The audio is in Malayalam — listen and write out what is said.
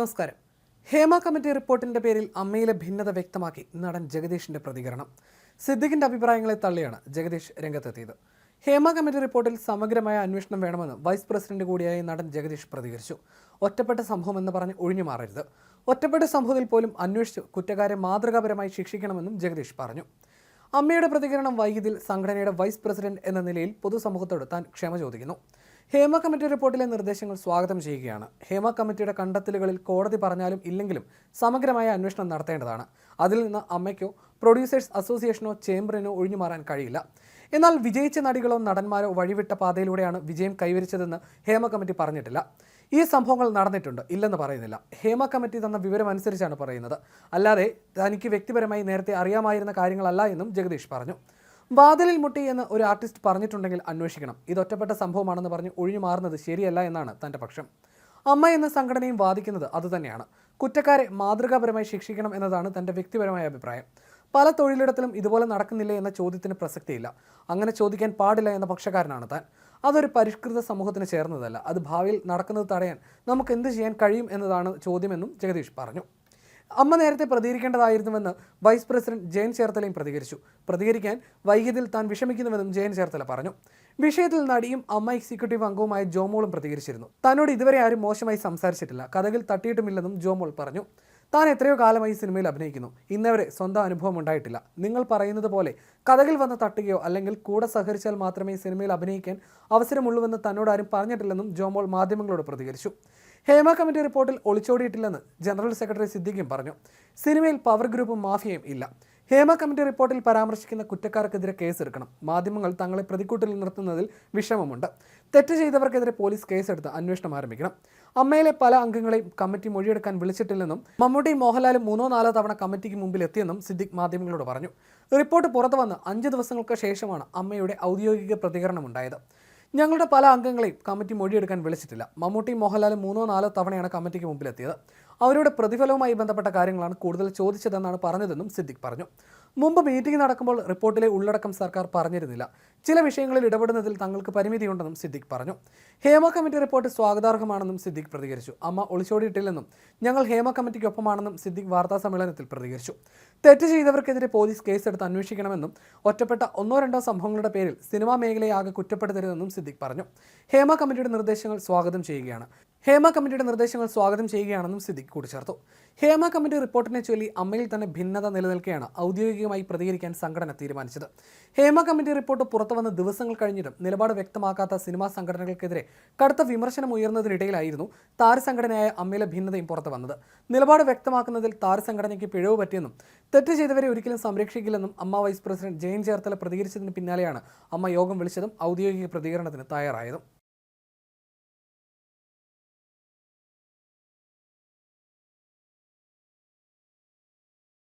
നമസ്കാരം. ഹേമ കമ്മിറ്റി റിപ്പോർട്ടിന്റെ പേരിൽ അമ്മയിലെ ഭിന്നത വ്യക്തമാക്കി നടൻ ജഗദീഷിന്റെ പ്രതികരണം. സിദ്ദിഖിന്റെ അഭിപ്രായങ്ങളെ തള്ളിയാണ് ജഗദീഷ് രംഗത്തെത്തിയത്. ഹേമ കമ്മിറ്റി റിപ്പോർട്ടിൽ സമഗ്രമായ അന്വേഷണം വേണമെന്ന് വൈസ് പ്രസിഡന്റ് കൂടിയായ നടൻ ജഗദീഷ് പ്രതികരിച്ചു. ഒറ്റപ്പെട്ട സംഭവം എന്ന് പറഞ്ഞ് ഒഴിഞ്ഞു മാറരുത്. ഒറ്റപ്പെട്ട സംഭവത്തിൽ പോലും അന്വേഷിച്ച് കുറ്റക്കാരെ മാതൃകാപരമായി ശിക്ഷിക്കണമെന്നും ജഗദീഷ് പറഞ്ഞു. അമ്മയുടെ പ്രതികരണം വൈകിയതിൽ സംഘടനയുടെ വൈസ് പ്രസിഡന്റ് എന്ന നിലയിൽ പൊതുസമൂഹത്തോട് താൻ ക്ഷമ ചോദിക്കുന്നു. ഹേമ കമ്മിറ്റി റിപ്പോർട്ടിലെ നിർദ്ദേശങ്ങൾ സ്വാഗതം ചെയ്യുകയാണ്. ഹേമ കമ്മിറ്റിയുടെ കണ്ടെത്തലുകളിൽ കോടതി പറഞ്ഞാലും ഇല്ലെങ്കിലും സമഗ്രമായ അന്വേഷണം നടത്തേണ്ടതാണ്. അതിൽ നിന്ന് അമ്മയ്ക്കോ പ്രൊഡ്യൂസേഴ്സ് അസോസിയേഷനോ ചേംബറിനോ ഒഴിഞ്ഞു മാറാൻ കഴിയില്ല. എന്നാൽ വിജയിച്ച നടികളോ നടന്മാരോ വഴിവിട്ട പാതയിലൂടെയാണ് വിജയം കൈവരിച്ചതെന്ന് ഹേമ കമ്മിറ്റി പറഞ്ഞിട്ടില്ല. ഈ സംഭവങ്ങൾ നടന്നിട്ടുണ്ട് ഇല്ലെന്ന് പറയുന്നില്ല. ഹേമ കമ്മിറ്റി തന്ന വിവരം അനുസരിച്ചാണ് പറയുന്നത്. അല്ലാതെ തനിക്ക് വ്യക്തിപരമായി നേരത്തെ അറിയാമായിരുന്ന കാര്യങ്ങളല്ല എന്നും ജഗദീഷ് പറഞ്ഞു. വാതിലിൽ മുട്ടി എന്ന് ഒരു ആർട്ടിസ്റ്റ് പറഞ്ഞിട്ടുണ്ടെങ്കിൽ അന്വേഷിക്കണം. ഇത് ഒറ്റപ്പെട്ട സംഭവമാണെന്ന് പറഞ്ഞ് ഒഴിഞ്ഞു മാറുന്നത് ശരിയല്ല എന്നാണ് തന്റെ പക്ഷം. അമ്മ എന്ന സംഘടനയും വാദിക്കുന്നത് അതുതന്നെയാണ് കുറ്റക്കാരെ മാതൃകാപരമായി ശിക്ഷിക്കണം എന്നതാണ് തന്റെ വ്യക്തിപരമായ അഭിപ്രായം. പല തൊഴിലിടത്തിലും ഇതുപോലെ നടക്കുന്നില്ല എന്ന ചോദ്യത്തിന് പ്രസക്തിയില്ല. അങ്ങനെ ചോദിക്കാൻ പാടില്ല എന്ന പക്ഷക്കാരനാണ് താൻ. അതൊരു പരിഷ്കൃത സമൂഹത്തിന് ചേർന്നതല്ല. അത് ഭാവിയിൽ നടക്കുന്നത് തടയാൻ നമുക്ക് എന്ത് ചെയ്യാൻ കഴിയും എന്നതാണ് ചോദ്യമെന്നും ജഗദീഷ് പറഞ്ഞു. അമ്മ നേരത്തെ പ്രതികരിക്കേണ്ടതായിരുന്നുവെന്ന് വൈസ് പ്രസിഡന്റ് ജയൻ ചേർത്തലയും പ്രതികരിച്ചു. പ്രതികരിക്കാൻ വൈകിയതിൽ താൻ വിഷമിക്കുന്നുവെന്നും ജയൻ ചേർത്തല പറഞ്ഞു. വിഷയത്തിൽ നടിയും അമ്മ എക്സിക്യൂട്ടീവ് അംഗവുമായ ജോമോളും പ്രതികരിച്ചിരുന്നു. തന്നോട് ഇതുവരെ ആരും മോശമായി സംസാരിച്ചിട്ടില്ല. കഥകിൽ തട്ടിയിട്ടുമില്ലെന്നും ജോമോൾ പറഞ്ഞു. താൻ എത്രയോ കാലമായി സിനിമയിൽ അഭിനയിക്കുന്നു. ഇന്നവരെ സ്വന്തം അനുഭവം ഉണ്ടായിട്ടില്ല. നിങ്ങൾ പറയുന്നത് പോലെ കഥകിൽ വന്ന് തട്ടുകയോ അല്ലെങ്കിൽ കൂടെ സഹകരിച്ചാൽ മാത്രമേ സിനിമയിൽ അഭിനയിക്കാൻ അവസരമുള്ളൂവെന്ന് തന്നോട് ആരും പറഞ്ഞിട്ടില്ലെന്നും ജോമോൾ മാധ്യമങ്ങളോട് പ്രതികരിച്ചു. ഹേമ കമ്മിറ്റി റിപ്പോർട്ടിൽ ഒളിച്ചോടിയിട്ടില്ലെന്ന് ജനറൽ സെക്രട്ടറി സിദ്ദിഖും പറഞ്ഞു. സിനിമയിൽ പവർ ഗ്രൂപ്പും മാഫിയയും ഇല്ല. ഹേമ കമ്മിറ്റി റിപ്പോർട്ടിൽ പരാമർശിക്കുന്ന കുറ്റക്കാർക്കെതിരെ കേസെടുക്കണം. മാധ്യമങ്ങൾ തങ്ങളെ പ്രതിക്കൂട്ടിൽ നിർത്തുന്നതിൽ വിഷമമുണ്ട്. തെറ്റ് ചെയ്തവർക്കെതിരെ പോലീസ് കേസെടുത്ത് അന്വേഷണം ആരംഭിക്കണം. അമ്മയിലെ പല അംഗങ്ങളെയും കമ്മിറ്റി മൊഴിയെടുക്കാൻ വിളിച്ചിട്ടില്ലെന്നും മമ്മൂട്ടി മോഹൻലാലും മൂന്നോ നാലോ തവണ കമ്മിറ്റിക്ക് മുമ്പിൽ എത്തിയെന്നും സിദ്ദിഖ് മാധ്യമങ്ങളോട് പറഞ്ഞു. റിപ്പോർട്ട് പുറത്തു വന്ന് അഞ്ച് ദിവസങ്ങൾക്ക് ശേഷമാണ് അമ്മയുടെ ഔദ്യോഗിക പ്രതികരണമുണ്ടായത്. ഞങ്ങളുടെ പല അംഗങ്ങളെയും കമ്മിറ്റി മൊഴിയെടുക്കാൻ വിളിച്ചിട്ടില്ല. മമ്മൂട്ടി മോഹൻലാലും മൂന്നോ നാലോ തവണയാണ് കമ്മിറ്റിക്ക് മുമ്പിലെത്തിയത്. അവരുടെ പ്രതിഫലവുമായി ബന്ധപ്പെട്ട കാര്യങ്ങളാണ് കൂടുതൽ ചോദിച്ചതെന്നാണ് പറഞ്ഞതെന്നും സിദ്ദിഖ് പറഞ്ഞു. മുമ്പ് മീറ്റിംഗ് നടക്കുമ്പോൾ റിപ്പോർട്ടിലെ ഉള്ളടക്കം സർക്കാർ പറഞ്ഞിരുന്നില്ല. ചില വിഷയങ്ങളിൽ ഇടപെടുന്നതിൽ തങ്ങൾക്ക് പരിമിതിയുണ്ടെന്നും സിദ്ദിഖ് പറഞ്ഞു. ഹേമ കമ്മിറ്റി റിപ്പോർട്ട് സ്വാഗതാർഹമാണെന്നും സിദ്ദിഖ് പ്രതികരിച്ചു. അമ്മ ഒളിച്ചോടിയിട്ടില്ലെന്നും ഞങ്ങൾ ഹേമ കമ്മിറ്റിക്കൊപ്പമാണെന്നും സിദ്ദിഖ് വാർത്താ സമ്മേളനത്തിൽ പ്രതികരിച്ചു. തെറ്റ് ചെയ്തവർക്കെതിരെ പോലീസ് കേസെടുത്ത് അന്വേഷിക്കണമെന്നും ഒറ്റപ്പെട്ട ഒന്നോ രണ്ടോ സംഭവങ്ങളുടെ പേരിൽ സിനിമാ മേഖലയെ ആകെ കുറ്റപ്പെടുത്തരുതെന്നും സിദ്ദിഖ് പറഞ്ഞു. ഹേമ കമ്മിറ്റിയുടെ നിർദ്ദേശങ്ങൾ സ്വാഗതം ചെയ്യുകയാണ്. ഹേമ കമ്മിറ്റിയുടെ നിർദ്ദേശങ്ങൾ സ്വാഗതം ചെയ്യുകയാണെന്നും സിദ്ദിഖ് കൂട്ടിച്ചേർത്തു. ഹേമ കമ്മിറ്റി റിപ്പോർട്ടിനെ ചൊല്ലി അമ്മയിൽ തന്നെ ഭിന്നത നിലനിൽക്കുകയാണ് ഔദ്യോഗികമായി പ്രതികരിക്കാൻ സംഘടന തീരുമാനിച്ചത്. ഹേമ കമ്മിറ്റി റിപ്പോർട്ട് പുറത്തുവന്ന ദിവസങ്ങൾ കഴിഞ്ഞിട്ടും നിലപാട് വ്യക്തമാക്കാത്ത സിനിമാ സംഘടനകൾക്കെതിരെ കടുത്ത വിമർശനം ഉയർന്നതിനിടയിലായിരുന്നു താരസംഘടനയായ അമ്മയിലെ ഭിന്നതയും പുറത്തു വന്നത്. നിലപാട് വ്യക്തമാക്കുന്നതിൽ താരസംഘടനയ്ക്ക് പിഴവ് പറ്റിയെന്നും തെറ്റ് ചെയ്തവരെ ഒരിക്കലും സംരക്ഷിക്കില്ലെന്നും അമ്മ വൈസ് പ്രസിഡന്റ് ജയൻ ചേർത്തല പ്രതികരിച്ചതിന് പിന്നാലെയാണ് അമ്മ യോഗം വിളിച്ചതും ഔദ്യോഗിക പ്രതികരണത്തിന് തയ്യാറായതും.